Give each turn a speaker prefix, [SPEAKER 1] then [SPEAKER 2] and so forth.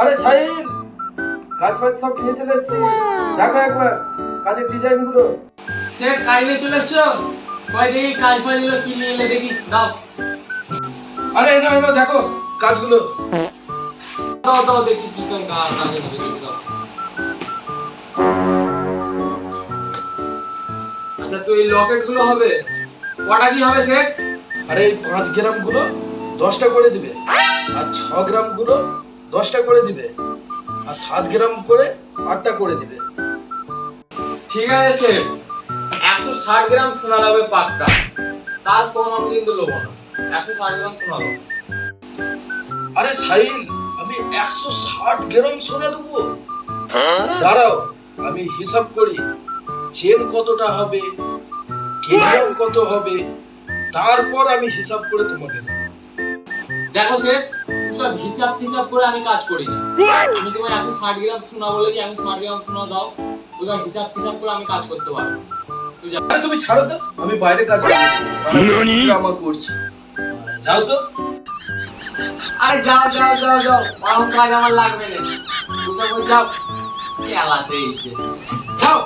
[SPEAKER 1] আরে সাহিল কাজ ফাজ সব কিনে চলে এসছি। দেখো একবার কাজের ডিজাইনগুলো।
[SPEAKER 2] সে কাজ নিয়ে চলে এসছো? কয় দেখি কাজ ফাজগুলো কি নিয়ে এলে দেখি দাও।
[SPEAKER 1] আরে এনো দেখো কাজগুলো।
[SPEAKER 2] দাও দাও দেখি কি কাজ কাজ আছে দাও। আচ্ছা তো এই লকেটগুলো হবে? কটা কি হবে সেট
[SPEAKER 1] আরে এই পাঁচ গ্রামগুলো দশটা করে দিবে। আর ছ গ্রামগুলো দশটা করে দিবে আর সাত গ্রাম করে আটটা করে দিবে।
[SPEAKER 2] ঠিক আছে। একশো ষাট গ্রাম সোনা লাগবে পাক্কা তার কম আমি কিন্তু নেব না। একশো ষাট গ্রাম সোনা নেব
[SPEAKER 1] আরে সাহিল আমি একশো ষাট গ্রাম সোনা দেবো। দাঁড়াও আমি হিসাব করি। চেন কতটা হবে? গ্রাম কত হবে? তারপর আমি হিসাব করে তোমাকে দেবো।
[SPEAKER 2] দেখো সে সব হিসাব টিসাব করে আমি কাজ করি না। আমি তোমার একশো ষাট গ্রাম সোনা বলে কি একশো ষাট গ্রাম সোনা দাও। ওটা হিসাব টিসাব করে আমি কাজ করতে পারব।
[SPEAKER 1] আরে তুমি ছাড়ো তো আমি বাইরে কাজ করি আমার করছি। যাও তো।
[SPEAKER 2] আরে যাও যাও যাও যাও। ওরকম কাজ আমার লাগবে না। সব যাও। খেলাতে
[SPEAKER 1] যাও।